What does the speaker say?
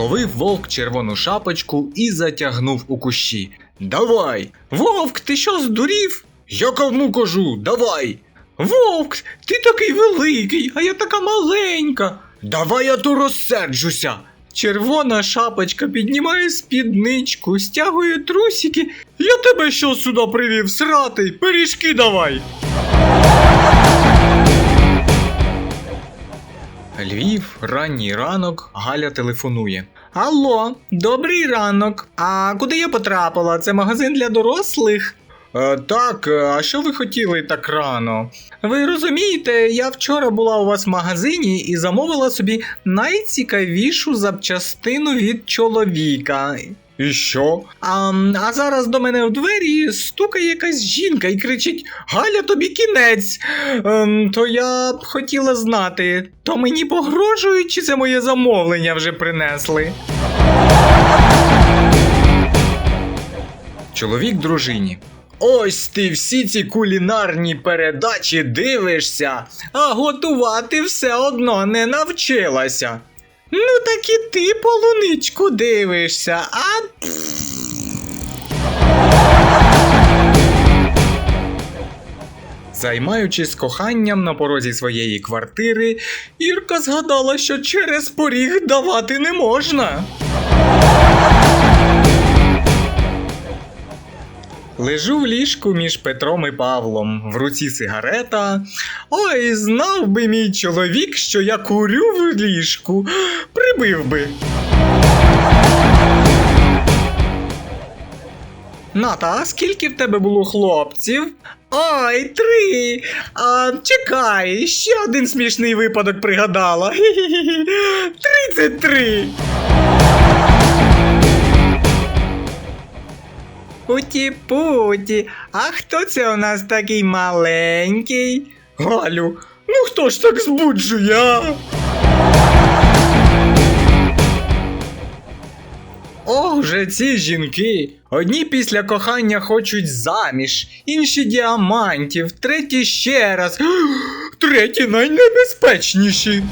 Зловив вовк червону шапочку і затягнув у кущі. Давай! Вовк, ти що здурів? Я кому кажу, давай! Вовк, ти такий великий, а я така маленька. Давай я то розсерджуся. Червона шапочка піднімає спідничку, стягує трусики. Я тебе що сюди привів срати? Пиріжки давай. Львів, ранній ранок, Галя телефонує. Алло, добрий ранок. А куди я потрапила? Це магазин для дорослих? Е, так, е, а що ви хотіли так рано? Ви розумієте, я вчора була у вас в магазині і замовила собі найцікавішу запчастину від чоловіка. І що? А, а зараз до мене в двері стукає якась жінка і кричить: Галя, тобі кінець. Ем, то я б хотіла знати, то мені погрожують, чи це моє замовлення вже принесли? Чоловік дружині. Ось ти всі ці кулінарні передачі дивишся, а готувати все одно не навчилася. Ну так і ти полуничку дивишся, а. Займаючись коханням на порозі своєї квартири, Ірка згадала, що через поріг давати не можна. Лежу в ліжку між Петром і Павлом, в руці сигарета. Ой, знав би мій чоловік, що я курю в ліжку, прибив би. Ната, а скільки в тебе було хлопців? Ой, три. А, чекай, ще один смішний випадок пригадала. Тридцять три. Путі-путі, а хто це у нас такий маленький? Галю, ну хто ж так збуджує? Ох же ці жінки. Одні після кохання хочуть заміж, інші діамантів, треті ще раз. Треті найнебезпечніші.